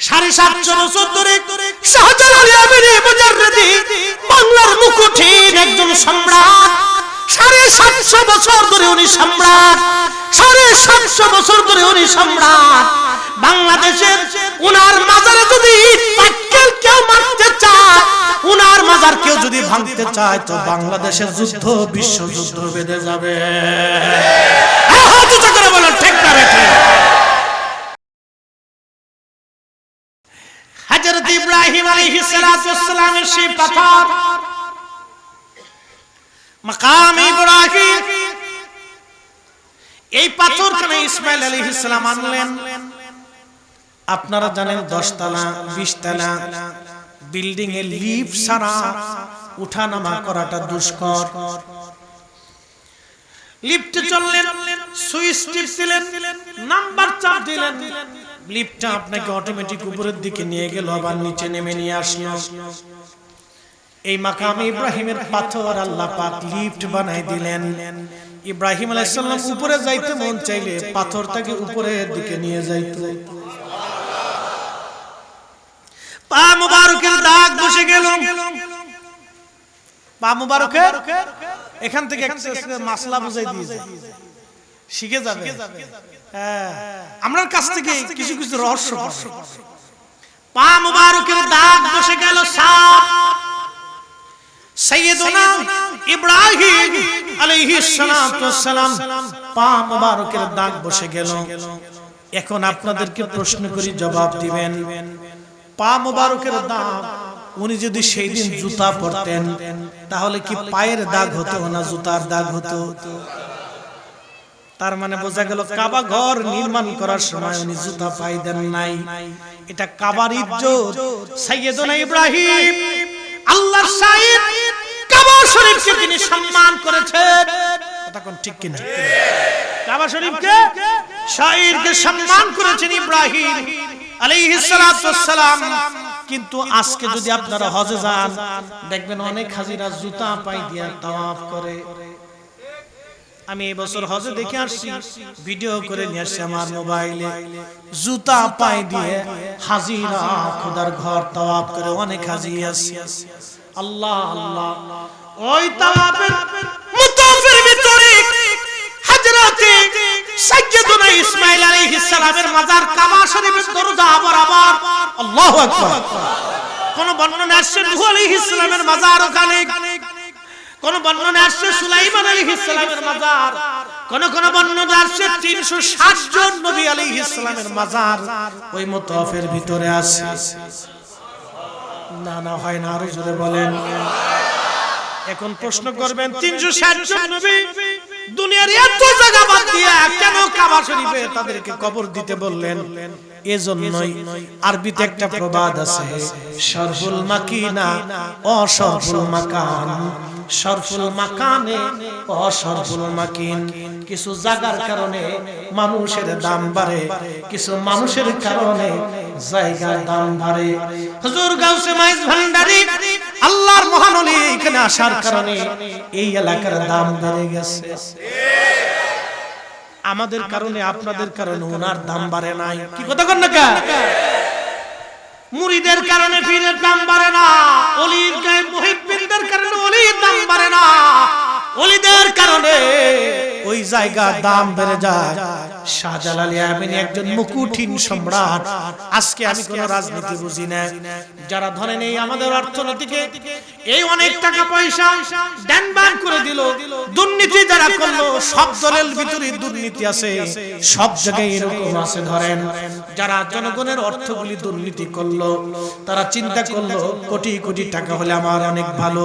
সাড়ে সাতশো বছর ধরে শাহজালাল আমিরে মুজাররদি বাংলার মুকুটের একজন সম্রাট। সাড়ে সাতশো বছর ধরে উনি সম্রাট। সাড়ে সাতশো বছর ধরে উনি সম্রাট। বাংলাদেশের উনার মাজারে যদি পাটকেল কেউ মারতে চায় উনার মাজার কেউ যদি ভাঙতে চায় তো বাংলাদেশের যুদ্ধ বিশ্বযুদ্ধ বেঁধে যাবে হ্যাঁ, হাত উঁচু করে বলো ঠিক না বেঠিক? ইব্রাহিম সেই পাথর। মাকাম ইব্রাহিম। এই ইসমাইল আনলেন। আপনারা জানেন 10 তলা 20 তলা বিল্ডিং এ লিফট ছাড়া উঠানামা করাটা দুষ্কর। লিফটে চললেন, সুইচ টিপ দিলেন নাম্বার চাপ দিলেন। লিফটটা আপনাকে অটোমেটিক উপরের দিকে নিয়ে গেল, আবার নিচে নেমে নিয়ে আসলো। এই মাকাম ইব্রাহিমের পাথর আল্লাহ পাক লিফট বানাই দিলেন। ইব্রাহিম আলাইহিস সালাম উপরে যাইতে মন চাইলে পাথরটাকে উপরের দিকে নিয়ে যাইতো। পা মুবারকের দাগ বসে গেল। পা মুবারকের? এখান থেকে মাসলা বুঝাই দিয়েছে শিখে যাবে। হ্যাঁ। আমরার কাছ থেকে কিছু কিছু রহস্য। পা মুবারকের দাগ বসে গেল সাপ। সাইয়েদুনা ইব্রাহিম আলাইহিস সালাতু ওয়াসসালাম পা মুবারকের দাগ বসে গেল। এখন আপনাদেরকে প্রশ্ন করি জবাব দিবেন। পা মুবারকের দাগ উনি যদি সেই দিন জুতা পরতেন তাহলে কি পায়ের দাগ হতো না জুতার দাগ হতো? তার মানে বোঝা গেল কাবা ঘর নির্মাণ করার সময় উনি জুতা পাই দেন নাই। এটা কাবার ইজ্জত। সাইয়েদনা ইব্রাহিম, আল্লাহর শাহিদ কাবা শরীফকে তিনি সম্মান করেছেন। কথা কোন ঠিক কিনা? কাবা শরীফকে শাহিদকে সম্মান করেছেন ইব্রাহিম আলাইহিস সালাতু ওয়াসসালাম কিন্তু আজকে যদি আপনারা হজে যান, দেখবেন অনেক হাজিরা জুতা পাই দিয়া তাওয়াফ করে। আমি এই বছর হজে দেখে আসছি ভিডিও করে নিয়ে আসছি আমার মোবাইলে। জুতা পায়ে দিয়ে হাজিরা খোদার ঘর তাওয়াব করে অনেক হাজি আসছে আল্লাহ আল্লাহ ওই তাওয়াবের মুতাফের ভিতরে হযরতে সাইয়্যিদুনা ইসমাঈল আলাইহিস সালামের মাজার কাবা শরীফের দরজা বরাবর আল্লাহু আকবার। কোন বর্ণনা আসছে নূহ আলাইহিস সালামের মাজার ওখানে কোন বর্ণনা আসছে সুলাইমান আলাইহিস সালামের মাজার? কোন কোন বর্ণনা আসছে 360 জন নবী আলাইহিস সালামের মাজার। ওই মুতাফের ভিতরে আছে। না না, হয় না, আরও জোরে বলেন। এখন প্রশ্ন করবেন 360 জন নবী দুনিয়ার এত জায়গা বাদ দিয়া কেন কাবা শরীফে তাদেরকে কবর দিতে বললেন? এজন্যই আরবিতে একটা প্রবাদ আছে সরফুল মাকিনা অসরফুল মাকান সরফুল মাকানে অসরফুল মাকিন। কিছু জায়গার কারণে মানুষের দাম বাড়ে। কিছু মানুষের কারণে জায়গার দাম বাড়ে। হুজুর গাউসে মাইজ ভান্ডারি আল্লাহর মহান এখানে আসার কারণে এই এলাকার দাম বেড়ে গেছে। আমাদের কারণে আপনাদের কারণে ওনার দাম বাড়ে নাই। কি কথা কর না মুড়িদের কারণে ফিরের দাম বাড়ে না অলির গায়ে মুহিব্বিনদের কারণে অলির দাম বাড়ে না। অলিদের কারণে ওই জায়গার দাম বেড়ে যায়। শাহজালাল ইয়ামিনী একজন মুকুটহীন সম্রাট। আজকে আমি কোন রাজনীতি বুঝি না। যারা ধরেন এই আমাদের অর্থনীতিকে এই অনেক টাকা পয়সা দেন বান করে দিল, দুর্নীতি যারা করল, সব দলের ভিতরে দুর্নীতি আছে। সব জায়গায় এরকম আছে ধরেন। যারা জনগণের অর্থগুলি দুর্নীতি করল, তারা চিন্তা করল, কোটি কোটি টাকা হলে আমার অনেক ভালো।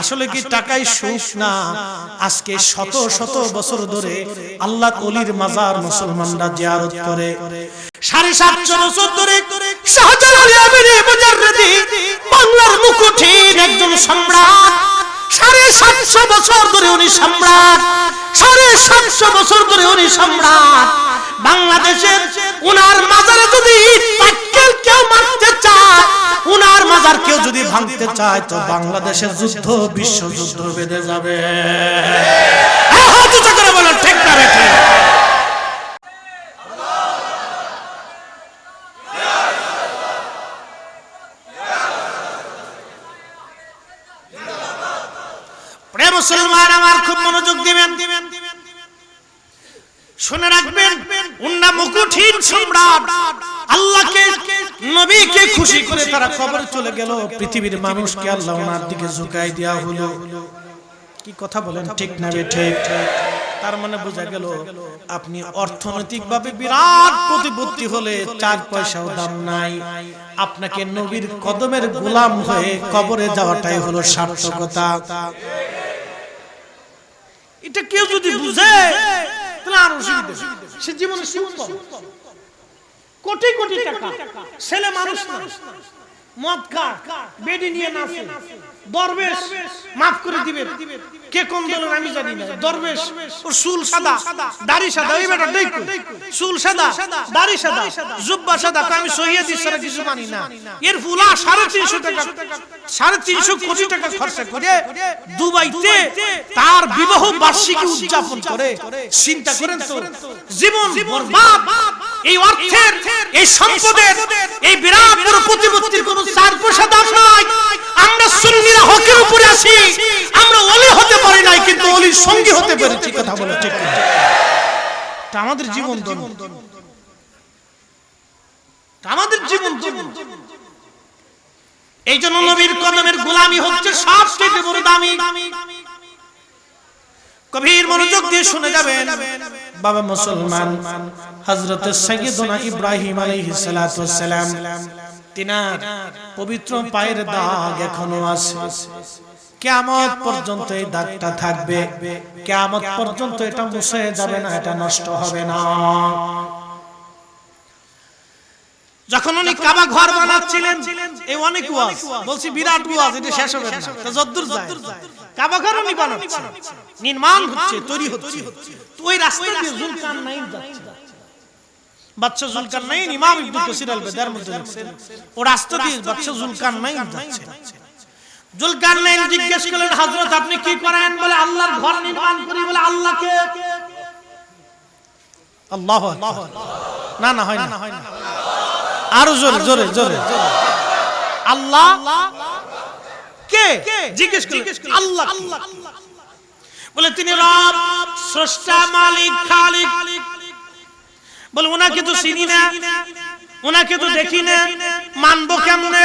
আসলে কি টাকাই সুখ না? আজকে শত শত বছর ধরে আল্লাহ কলির মাজার মুসলমানরা জিয়ারত করে। সাড়ে সাতশো বছর ধরে বাংলার মুকুটের একজন সম্রাট। সাড়ে সাতশো বছর ধরে উনি সম্রাট। সাড়ে সাতশো বছর ধরে উনি সম্রাট। বাংলাদেশে উনার মাজারে যদি উনার মাজার কেউ যদি ভাঙতে চায়, তো বাংলাদেশের যুদ্ধ বিশ্ব যুদ্ধ বেঁধে যাবে। হ্যাঁ, হ্যাঁ, হ্যাঁ, প্রেম আমার খুব মনোযোগ দিবেন দিবেন। শুনে রাখবেন উন্না মুকুটহীন সম্রাট। আল্লাহকে নবীকে খুশি করে তারা কবরে চলে গেল। পৃথিবীর মানুষকে আল্লাহ ওনার দিকে ঝুঁকাই দেওয়া হলো। কি কথা বলেন? ঠিক না ঠিক তার মানে বোঝা গেল আপনি অর্থনৈতিকভাবে বিরাট প্রতিপত্তি হলে চার পয়সাও দাম নাই। আপনাকে নবীর কদমের গোলাম হয়ে কবরে যাওয়াটাই হলো সার্থকতা। এটা কেউ যদি বুঝে তাহলে আর অসুবিধা সে জীবনে সুখ। কোটি কোটি ছেলে মানুষ মদ খা বেডি নিয়ে নাচে। সাড়ে তিনশো টাকা, সাড়ে তিনশো টাকা দুবাইতে তার বিবাহ বার্ষিকী উদযাপন করে। চিন্তা করেন তো, জীবন এই অর্থের এই সম্পদের এই বিরাট বড় প্রতিপত্তির কোনো চার পয়সা দাম নাই আমরা সুন্নিরা হকের উপরে আছি। আমরা ওলি হতে পারি নাই কিন্তু ওলির সঙ্গী হতে পেরেছি কথা বলে ঠিক। তা আমাদের জীবন আমাদের জীবন এই জন্য নবীর কদমের গোলামি হচ্ছে সবচেয়ে বড় দামি। গভীর মনোযোগ দিয়ে শুনে যাবেন। বাবা মুসলমান হযরত সাইয়্যিদনা ইব্রাহিম আলাইহিস সালাতু ওয়াস সালাম তিনার পবিত্র পায়ের দাগ এখনও আছে। কিয়ামত পর্যন্ত এই দাগটা থাকবে। কিয়ামত পর্যন্ত এটা মুছে যাবে না এটা নষ্ট হবে না। যখন উনি কাবা ঘর বানাচ্ছিলেন এই অনেক ওয়াজ বলছি বিরাট ওয়াজ এটা শেষ হবে না। তো যদ্দূর যায়। কাবা ঘর উনি বানাচ্ছেন। নির্মাণ হচ্ছে তৈরি হচ্ছে। তো ওই রাস্তা দিয়ে জুলকান নাইন যাচ্ছে। বাচ্চা জুলকান নাইন ইমাম ইবনে কাসির আল বেদার মধ্যে লিখছেন ও রাস্তা দিয়ে বাচ্চা জুলকান নাইন যাচ্ছে। জুলকান নাইন জিজ্ঞেস করলেন হযরত আপনি কি করেন? বলে আল্লাহর ঘর নির্মাণ করি বলে আল্লাহকে আল্লাহ না না হয় না হয় না আরও জোরে জোরে জোরে আল্লাহ কে? জিজ্ঞেস আল্লাহ বলে তিনি রব স্রষ্টা মালিক খালিক। বলে ওনাকে তো চিনি না। ওনাকে তো দেখি না। মানবো কেমনে?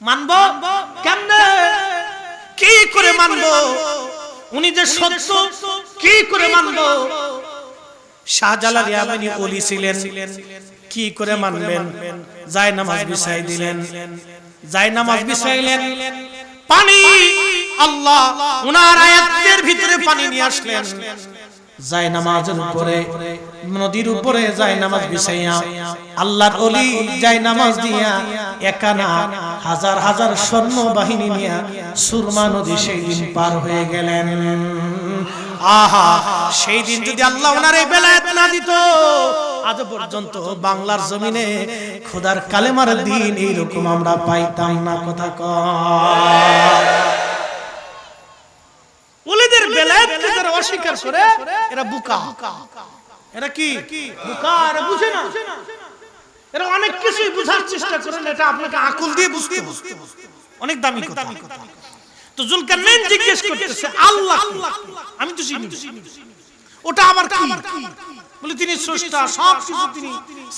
মানবো কেমনে? কি করে মানবো? উনি যে সত্য কি করে মানবো? শাহজালাল ইয়ামানি ওলি ছিলেন কি করে মানবেন? যায় নামাজ বিছাই দিলেন। যায় নামাজ বিছাইলেন। পানি! আল্লাহ! উনার আয়াতের ভিতরে পানি নিয়ে আসলেন। যায় নামাজের উপরে নদীর উপরে যায় নামাজ বিছাইয়া আল্লাহর ওলি যায় নামাজ দিয়া একানা হাজার হাজার স্বর্ণ বাহিনী নিয়া সুরমা নদী সেই দিন পার হয়ে গেলেন। আহা সেই দিন যদি আল্লাহ ওনার এই না দিত, আজ পর্যন্ত বাংলার জমিনে খোদার কালেমার দিন এইরকম আমরা পাইতাম না, কথা অনেক কিছুই এটা আপনাকে আকল দিয়ে। অনেক দামি কথা। তো জুলকারনাইন জিজ্ঞেস করতেছে আল্লাহ? আমি তো চিনি ওটা আবার কি? বলে তিনি স্রষ্টা সব কিছু তিনি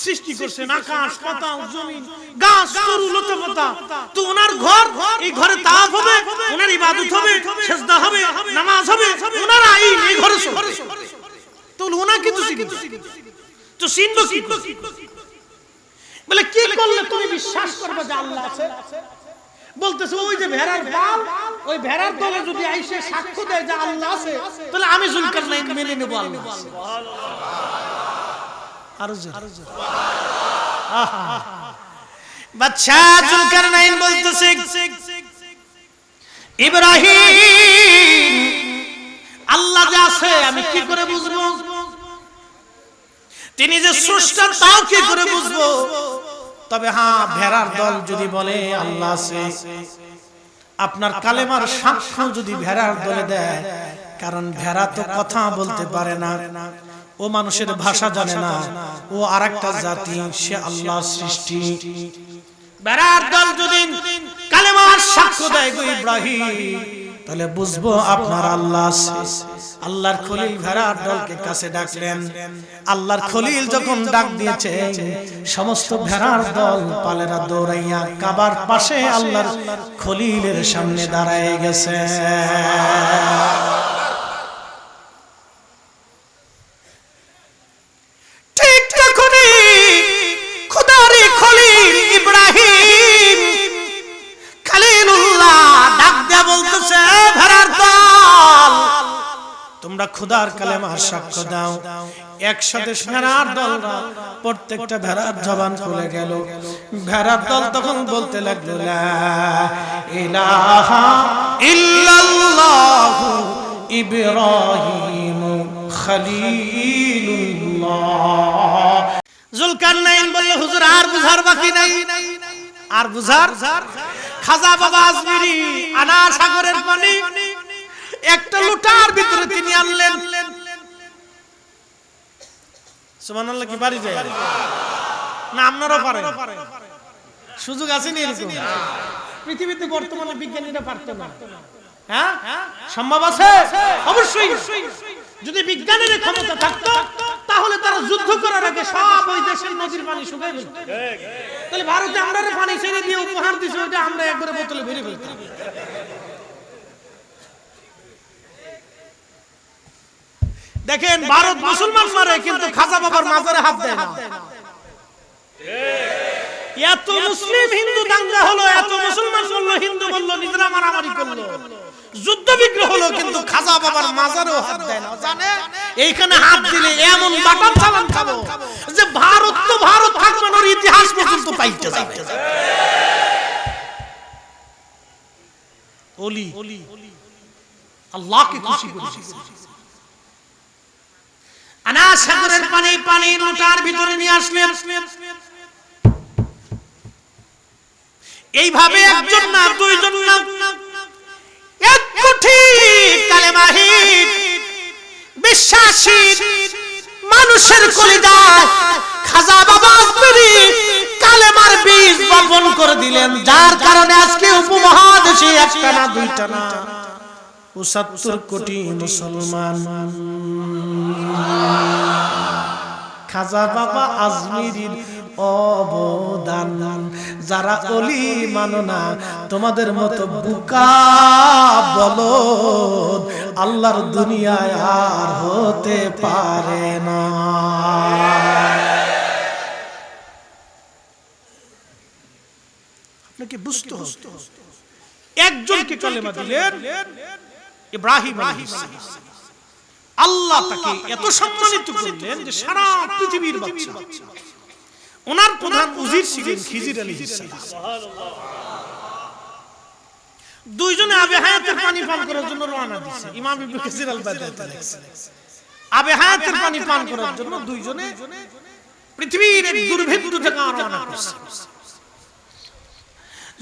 সৃষ্টি করছেন আকাশ পাতাল জমিন। গাছ গরু লতা পাতা তো ওনার ঘর এই ঘরে তাওয়াফ হবে ওনার ইবাদত হবে সেজদা হবে নামাজ হবে ওনার আইন এই ঘরে। তো ওনাকে তো চিনি তো চিনবো কি বলে কি করলে তুমি বিশ্বাস করবে যে আল্লাহ আছে? বলতেছে ওই যে ভেড়ার পাল ওই ভেড়ার দলে যদি আইসে সাক্ষ্য দেয় যে আল্লাহ আছে তাহলে আমি জুলকার মেনে নেব আল্লাহ আরও জোরে। আহা। জুলকার নাইন বলতেছে ইব্রাহিম আল্লাহ যে আছে আমি কি করে বুঝব তিনি যে স্রষ্টা তাও কি করে বুঝব তবে হ্যাঁ ভেড়ার দল যদি বলে আল্লাহ আছে, আপনার কালেমার সাক্ষ্য যদি ভেড়ার দলে দেয়, কারণ ভেড়া তো কথা বলতে পারে না, ও মানুষের ভাষা জানে না, ও আরেকটা জাতি, সে আল্লাহ সৃষ্টি। ভেড়ার দল যদি কালেমার সাক্ষ্য দেয় গো ইব্রাহিম তাহলে বুঝব আপনার আল্লাহ আল্লাহর খলিল ভেড়ার দলকে কাছে ডাকলেন। আল্লাহর খলিল যখন ডাক দিয়েছে, সমস্ত ভেড়ার দল পালেরা দৌড়াইয়া কাবার পাশে আল্লাহর খলিলের সামনে দাঁড়ায় গেছে। খুদার কালেমা সাক্ষ্য দাও। একসাথে ভেড়ার দল প্রত্যেকটা ভেড়ার জবান খুলে গেল। ভেড়ার দল তখন বলতে লাগল ইব্রাহিম খলিলুল্লাহ। জুলকারনাইন বলল, হুজুর, আর বুঝার বাকি নাই। আর বুঝার? খাজা বাবা আজমিরি আনা সাগরের পানি একটা লুটার ভিতরে তিনি আনলেন। সুবহানাল্লাহ কি বাড়ি যায়? না আপনারাও পারেন সুযোগ আছে নি এরকম? পৃথিবীতে বর্তমানে বিজ্ঞানীরা পারতো না। হ্যাঁ? সম্ভব আছে? অবশ্যই। যদি বিজ্ঞানের ক্ষমতা থাকতো তাহলে তারা যুদ্ধ করার আগে সব ওই দেশের নদীর পানি শুকাই ফেলত। তাহলে ভারতে আমরা পানি ছেড়ে দিয়ে উপহার দিছে ওইটা আমরা একবারে বোতলে ভরে ফেলতাম। দেখেন, ভারত মুসলমান মারে, কিন্তু খাজা বাবার মাজারে হাত দেয় না। এত মুসলিম হিন্দু দাঙ্গা হলো, এত মুসলমান বলল, হিন্দু বলল, নিজেরা মারামারি করল। যুদ্ধ বিগ্রহ হলো, কিন্তু খাজা বাবার মাজারেও হাত দেয় না। জানে এইখানে হাত দিলে এমন বাটার চালান খাব, যে ভারত তো ভারত থাকবে ওর ইতিহাস পর্যন্ত পাইতে যাবে। ওলি আল্লাহকে খুশি আনা সাগরের পানি পানি লোটার ভিতরে নিয়ে আসলেন এইভাবে একজন না দুইজন না এক কোটি কালেমাহীন বিশ্বাসী মানুষের কলিজায় খাজা বাবা আজমিরি কালেমার বীজ বপন করে দিলেন, যার কারণে আজকে উপমহাদেশে একটা না দুইটা না। পঁচাত্তর কোটি মুসলমান। খাজা বাবা অবদান। যারা অলি মানো না, তোমাদের মতো বুকা বলো আল্লাহর দুনিয়ায় আর হতে পারে না। আপনাকে বুঝতে একজনকে দিলেন ইব্রাহিম আল্লাহ তাকে এত সম্মানিত করলেন যে সারা পৃথিবীর বাচ্চা। ওনার প্রধান উজির ছিলেন খিজির সালাম। দুইজনে আবে হায়াতের পানি পান করার জন্য রওনা দিছে। ইমাম ইবনে কাসির আল আবে হায়াতের পানি পান করার জন্য দুইজনে পৃথিবীর এক দুর্ভেদ্য থেকে রওনা করছে।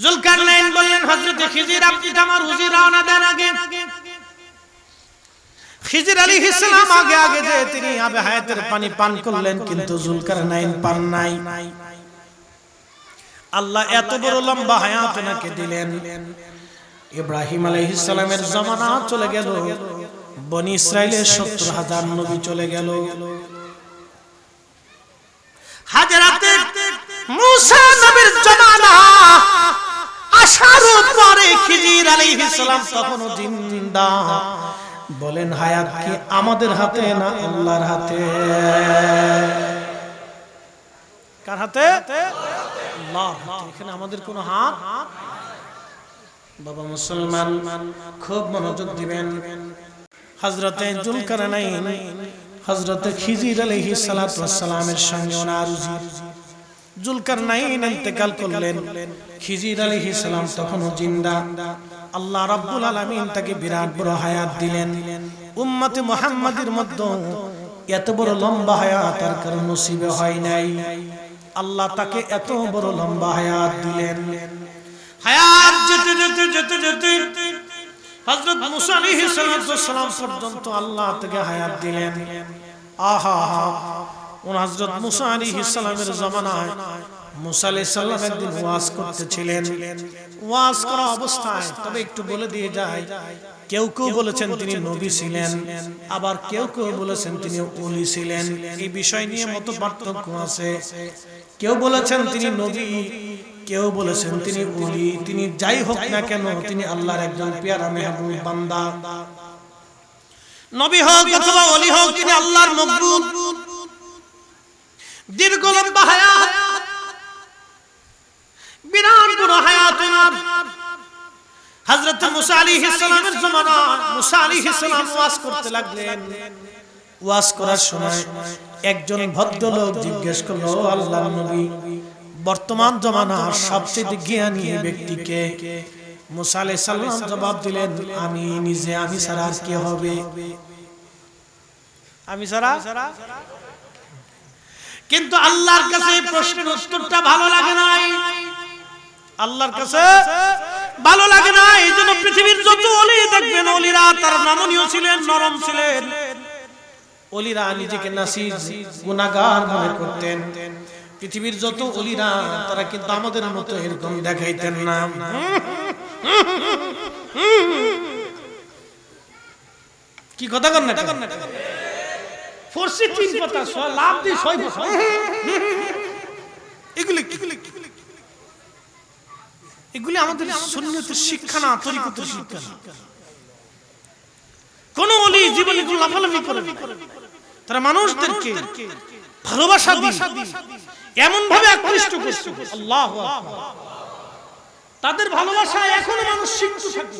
জুলকারনাইন বললেন হযরত খিজির আপনি আমার হুজুর রওনা দেন আগে। খিজির আলাইহিস সালাম আগে আগে যে তিনি আবে হায়াতের পানি পান করলেন কিন্তু জুলকারনাইন পান নাই। আল্লাহ এত বড় লম্বা হায়াত ওনাকে দিলেন। ইব্রাহিম আলাইহিস সালামের জামানা চলে গেল। বনি ইসরাইলের সত্তর হাজার নবী চলে গেল। হাজারাতে মুসা নবীর জামানা। আসার পরে খিজির আলাইহিস সালাম তখনও জিন্দা। বলেন, হায়াত কি আমাদের হাতে না আল্লাহর হাতে? কার হাতে? এখানে আমাদের কোনো হাত? বাবা মুসলমান, খুব মনোযোগ দিবেন। হজরতে জুলকারনাইন হজরতে খিজির আলাইহিস সালাতু ওয়াস সালামের সঙ্গে ওনার উজির জুলকারনাইন ইন্তেকাল করলেন। খিজির আলাইহিস সালাম তখনও জিন্দা। আল্লাহ রাব্বুল আলামিন তাকে বিরাট বড় হায়াত দিলেন। উম্মতে মুহাম্মাদের মধ্যে এত বড় লম্বা হায়াত আর কারও নসিবে হয় নাই। আল্লাহ তাকে এত বড় লম্বা হায়াত দিলেন। হায়াত যেতে যেতে যেতে যেতে হযরত মুসা আলাইহিস সালাম পর্যন্ত আল্লাহ তাকে হায়াত দিলেন। আহা কোন হযরত মুসা আলাইহিস সালামের জামানায় কেউ বলেছেন তিনি আবার কেউ কেউ বলেছেন তিনি ছিলেন। এই বিষয় নিয়ে মত পার্থক্য আছে। কেউ বলেছেন তিনি নবী, কেউ বলেছেন তিনি তিনি যাই হোক না কেন, তিনি আল্লাহর একজন পেয়ারা মেহবুব বান্দা। নবী হোক হোক, তিনি আল্লাহর দীর্ঘ লম্বা হায়াত বিরাট বড় হায়াত ওনার হযরত মুসা জামানা মুসা ওয়াজ করতে লাগলেন। ওয়াজ করার সময় একজন ভদ্রলোক জিজ্ঞেস করল আল্লাহর নবী, বর্তমান জমানার সবচেয়ে জ্ঞানী ব্যক্তিকে মুসা সালাম জবাব দিলেন, আমি নিজে, আমি ছাড়া আর কে হবে? আমি ছাড়া? কিন্তু আল্লাহর কাছে প্রশ্নের উত্তরটা ভালো লাগে নাই। আল্লাহর কাছে ভালো লাগে না, এই জন্য পৃথিবীর যত অলি দেখবেন, অলিরা তার নমনীয় ছিলেন, নরম ছিলেন। অলিরা নিজেকে নাসির, গুনাহগার মনে করতেন। পৃথিবীর যত অলিরা, তারা কিন্তু আমাদের মতো এরকম দেখাইতেন না। কি কথা কর না ফোরসি তিন ছ- লাভ দিয়ে ছয় বছর এগুলি কি? এগুলি আমাদের সুন্নতের শিক্ষা না তরিকতের শিক্ষা না। কোন অলি জীবনে লাফালাফি করে। তারা মানুষদেরকে ভালোবাসা দিয়ে এমন ভাবে আকৃষ্ট করছে আল্লাহ তাদের ভালোবাসা এখনও মানুষ শিখতে থাকে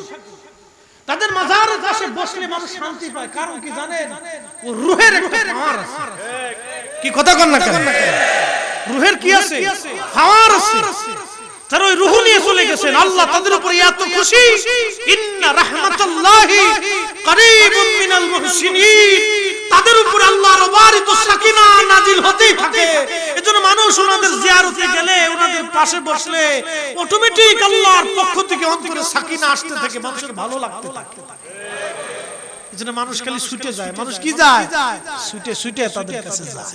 তাদের মাজারের কাছে বসলে মানুষ শান্তি পায়। কারণ কি জানেন? ও রুহের একটা পাওয়ার আছে। কি কথা কন না কেন? রুহের কি আছে? পাওয়ার আছে। তারা ওই রুহ নিয়ে চলে গেছেন আল্লাহ তাদের উপরে এত খুশি। ইন্না রাহমাতাল্লাহি করিবুম মিনাল মুহসিনিন। তাদের উপরে আল্লাহর অবারিত সাকিনা নাজিল হতেই থাকে। এজন্য মানুষ ওনাদের জিয়ারতে গেলে ওনাদের পাশে বসলে অটোমেটিক আল্লাহর পক্ষ থেকে অন্তরে সাকিনা আসতে থাকে মানুষের ভালো লাগতে থাকে। এজন্য মানুষ খালি ছুটে যায় মানুষ কি যায়? ছুটে ছুটে তাদের কাছে যায়।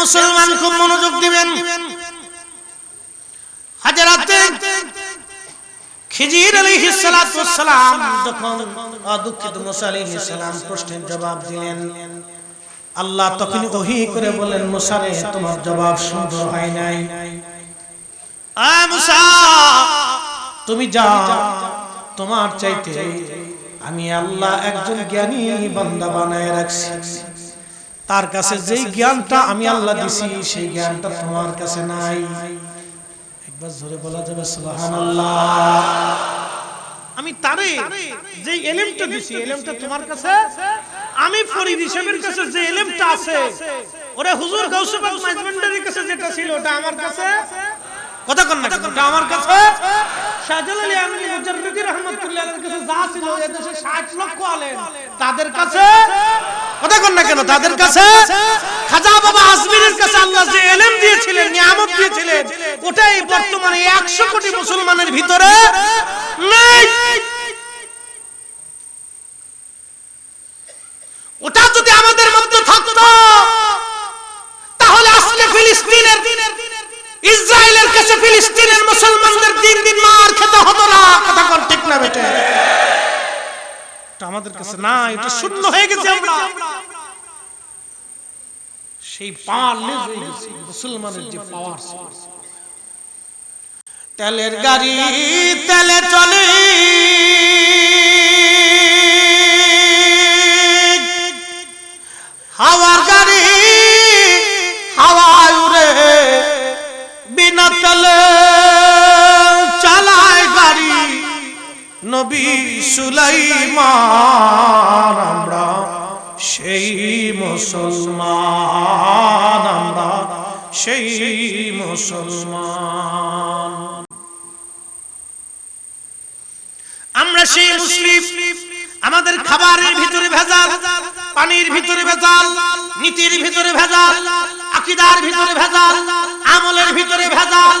মুসলমান, খুব মনোযোগ দিবেন। খিজির জবাব দিলেন, আল্লাহ তখন ওহি করে বলেন মুসা তোমার জবাব সুন্দর হয় নাই। তুমি যাও, তোমার চাইতে আমি আল্লাহ একজন জ্ঞানী বান্দা বানায় রাখছি। তার কাছে যেই জ্ঞানটা আমি আল্লাহ দিছি সেই জ্ঞানটা তোমার কাছে নাই। একবার জোরে বলা যাবে সুবহানাল্লাহ। আমি তারে যে এলেমটা দিছি এলেমটা তোমার কাছে আমি ফরিদ হিসেবের কাছে যে এলেমটা আছে ওরে হুজুর গাউসে পাক মাইজমেন্ডারের কাছে যেটা ছিল ওটা আমার কাছে। কথা কন না ওটা আমার কাছে। শাহজালাল আমিনী মুজাররিদি রহমাতুল্লাহর কাছে যা ছিল এদেশে 60 লক্ষ আলেম। তাদের কাছে কথা কন না কেন? তাদের কাছে খাজা বাবা আজমিরের কাছে আল্লাহ যে এলেম দিয়েছিলেন, নিয়ামত দিয়েছিলেন, ওটাই বর্তমানে 100 কোটি মুসলমানের ভিতরে নেই। ওটা যদি আমাদের মধ্যে থাকতো, তাহলে ইসরায়েলের কাছে ফিলিস্তিনের মুসলমানদের দিন দিন মার খেতে হতো না। কথা কর ঠিক না বেটে? আমাদের কাছে না এটা শূন্য হয়ে গেছে আমরা। সেই লেজ হয়ে গেছে মুসলমানের যে পাওয়ার তেলের গাড়ি তেলে চলে। হাওয়ার গাড়ি নবী সুলাইমান, আমরা সেই মুসলমান, আমরা সেই মুসলমান। আমরা সেই মুসলিম, আমাদের খাবারের ভিতরে ভেজাল, পানির ভিতরে ভেজাল, নীতির ভিতরে ভেজাল, আকিদার ভিতরে ভেজাল, আমলের ভিতরে ভেজাল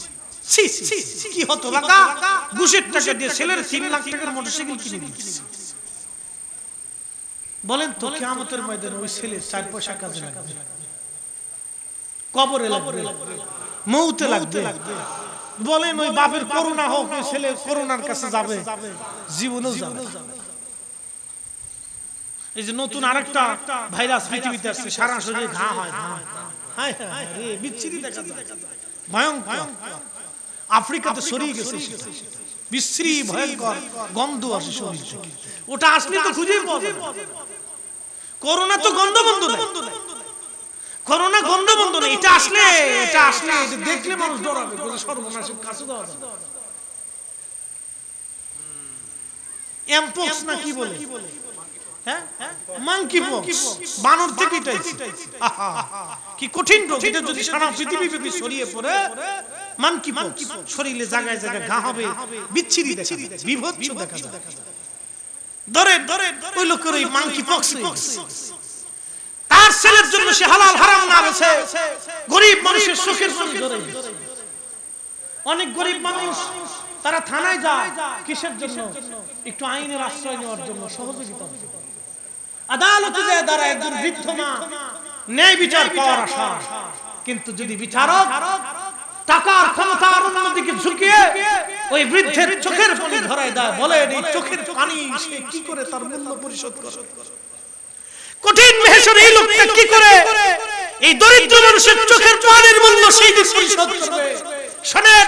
কি হতো টাকা দিয়ে ছেলের তিন লাখ টাকার মোটরসাইকেল কিনে বলেন তো কেমতের ময়দানে ওই ছেলে চার পয়সা লাগবে? কবরে লাগবে? মৌতে লাগবে? বলেন ওই বাপের করোনা হোক, ওই ছেলে করোনার কাছে যাবে, জীবনেও যাবে এই যে নতুন আরেকটা ভাইরাস পৃথিবীতে আসছে, সারা শরীরে ঘা হয়, ঘা বিচ্ছিরি দেখা যায়। ভয়ঙ্কর। আফ্রিকাতে ছড়িয়ে গেছে বিশ্রী ভয়ঙ্কর গন্ধ আসে শরীর থেকে। ওটা আসলে তো খুঁজে পাওয়া করোনা তো গন্ধ বন্ধ নাই। করোনা গন্ধ বন্ধ নেই। এটা আসলে এটা আসলে দেখলে মানুষ ডরাবে সর্বনাশের কাছে দেওয়া যাবে এমপক্স না কি বলে? মাংকি বানর থেকে কি কঠিন রোগ এটা যদি সারা পৃথিবী ব্যাপী ছড়িয়ে পড়ে মাংকি পক্স শরীরে জায়গায় জায়গায় ঘা হবে বিচ্ছিরি দেখা বিভৎস দেখা যাবে ধরেন ধরেন ওই লোকের ওই মাংকি পক্স তার ছেলের জন্য সে হালাল হারাম না গরিব মানুষের সুখের জন্য অনেক গরিব মানুষ তারা থানায় যায় কিসের জন্য? একটু আইনের আশ্রয় নেওয়ার জন্য সহযোগিতা আদালতে যায় দ্বারা একজন বৃদ্ধ মা ন্যায় বিচার পাওয়ার আশা কিন্তু যদি বিচারক টাকার ক্ষমতার অন্যদিকে ঝুঁকিয়ে ওই বৃদ্ধের চোখের পানি ধরায় দেয় বলে এই চোখের পানি সে কি করে তার মূল্য পরিশোধ করে? কঠিন এই লোকটা কি করে? এই দরিদ্র মানুষের চোখের পানির মূল্য সেই পরিশোধ করবে। শোনেন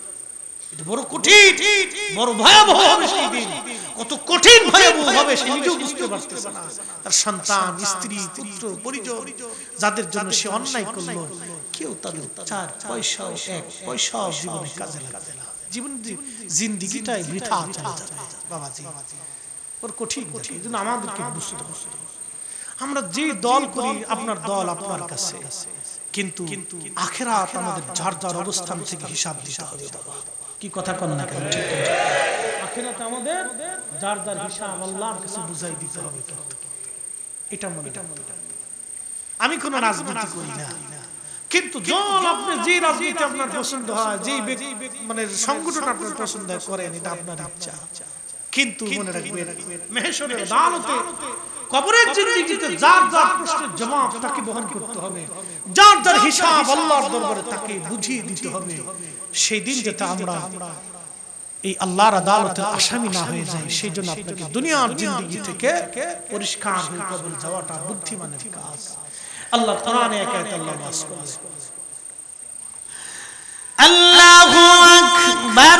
বুঝতে যাদের জন্য সে অন্যায় করল, কেউ তাদের চার পয়সা এক পয়সা জীবনে কাজে লাগাবে না। জীবন জিন্দিগিটাই বৃথা বাবাজি ওর কঠিন কঠিন আমাদেরকে বুঝতে হবে। আমরা যে দল করি, আপনার দল আপনার কাছে। কিন্তু আখেরাত আমাদের যার যার অবস্থান থেকে হিসাব দিতে হবে, বাবা। কি কথা কন না কেন? ঠিক আছে? আমাদের যার যার হিসাব আল্লাহর কাছে বুঝাই দিতে হবে এটা মনে আমি কোনো রাজনীতি করি না। কিন্তু দল আপনি যে রাজনীতি আপনার পছন্দ হয় যে মানে সংগঠন আপনার পছন্দ করেন এটা আপনার ইচ্ছা। কিন্তু মনে রাখবেন মেহেশ্বরের আদালতে কবরের জিন্দিগিতে যার যার প্রশ্নের জবাব তাকে বহন করতে হবে। যার যার হিসাব আল্লাহর দরবারে তাকে বুঝিয়ে দিতে হবে। সেই দিন যেটা আমরা এই আল্লাহর আদালতের আসামি না হয়ে যায় সেই জন্য আপনাকে দুনিয়ার জিন্দিগি থেকে পরিষ্কার হয়ে কবর যাওয়াটা বুদ্ধিমানের কাজ। আল্লাহ কোরআনে এক আয়াত আল্লাহ বাস করেছে আল্লাহু আকবার।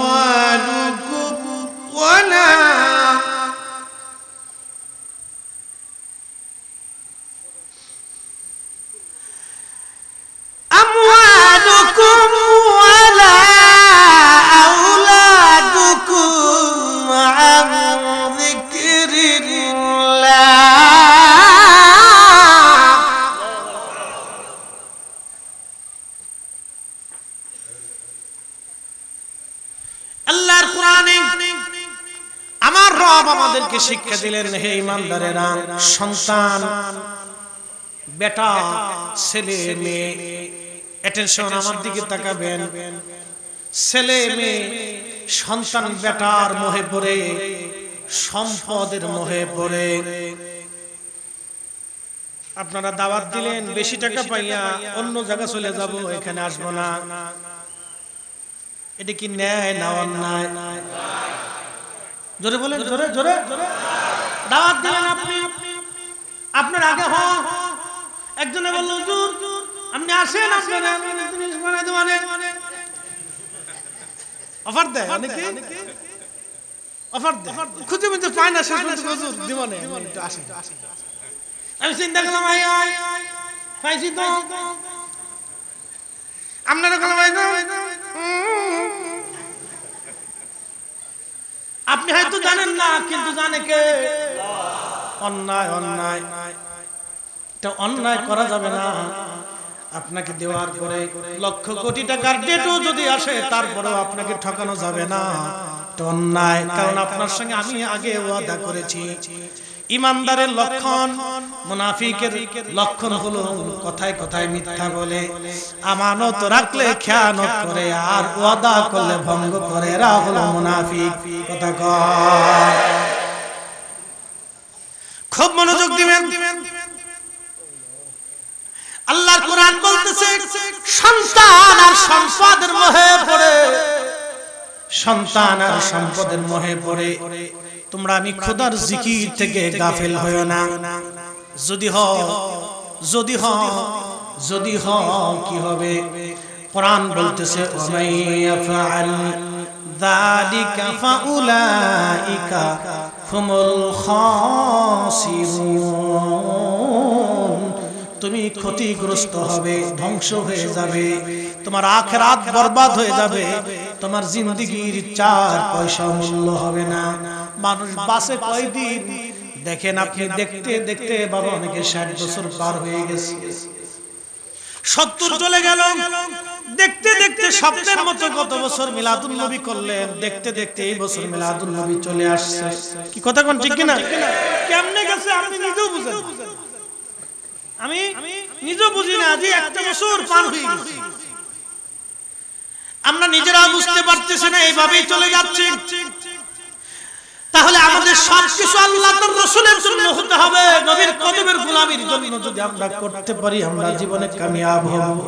দিলেন হে ইমানদারেরা, সন্তান, বেটা, ছেলে, মেয়ে অ্যাটেনশন আমার দিকে তাকাবেন। ছেলে, মেয়ে, সন্তান, বেটার মোহে পড়ে, সম্পদের মোহে পড়ে। আপনারা দাওয়াত দিলেন, বেশি টাকা পাইয়া অন্য জায়গা চলে যাব, এখানে আসব না। এটা কি ন্যায় না অন্যায়? জোরে বলেন, জোরে জোরে। দাওয়াত দিলেন আপনি। আপনার আগে হন। একজনে বলল হুজুর আপনি আসেন আপনার। জিনিস বানাই দেবো মানে অফার দেয় অনেকে? অফার দেয়? খুঁজে খুঁজে পায় না শেষ পর্যন্ত হুজুর জীবনে একটু আমি চিন্তা করলাম আই আই পাইছি তো। আপনারা কলম আপনি হয়তো জানেন না কিন্তু জানে কে? অন্যায় অন্যায়। এটা অন্যায় করা যাবে না। আপনাকে দেওয়ার পরে লক্ষ কোটি টাকার ডেটও যদি আসে তারপরেও আপনাকে ঠকানো যাবে না। এটা অন্যায়। কারণ আপনার সঙ্গে আমি আগে ওয়াদা করেছি। ইমানদারের লক্ষণ, মুনাফিকের লক্ষণ হলো কথায় কথায় মিথ্যা বলে। আমানত রাখলে খেয়ানত করে, আর ওয়াদা করলে ভঙ্গ করে। এরা হলো মুনাফিক, কথা কয়। খুব মনোযোগ দিবেন। আল্লাহর কোরআন বলতেছে, সন্তান আর সম্পদের মোহে পড়ে। সন্তান আর সম্পদের মোহে পড়ে। তোমরা আমি খোদার জিকির থেকে গাফেল হয়েও না। যদি হ যদি হ যদি হ, কি হবে? কোরআন বলতেছে তুমি ক্ষতিগ্রস্ত হবে, ধ্বংস হয়ে যাবে। তোমার আখেরাত বরবাদ হয়ে যাবে। তোমার জিন্দগির চার পয়সা মূল্য হবে না। মানুষ বাসে কয়দিন? দেখেন আপনি দেখতে দেখতে বাবা অনেকে ষাট বছর পার হয়ে গেছে। সত্তর চলে গেল। দেখতে দেখতে স্বপ্নের মতো গত বছর মিলাদুল নবী করলেন। দেখতে দেখতে এই বছর মিলাদুল নবী চলে আসছে। কি কথা কোন ঠিক কিনা? কেমনে গেছে আপনি নিজেও বুঝেন আমি নিজেও বুঝি না যে একটা বছর পার হয়ে গেছে। আমরা নিজেরা বুঝতে পারতেছি না, এইভাবেই চলে যাচ্ছে। তাহলে আমাদের সবকিছু আল্লাহ রসুলের জন্য হতে হবে। নবীর কদমের গোলামির জন্য যদি আমরা করতে পারি, আমরা জীবনে কামিয়াব হব।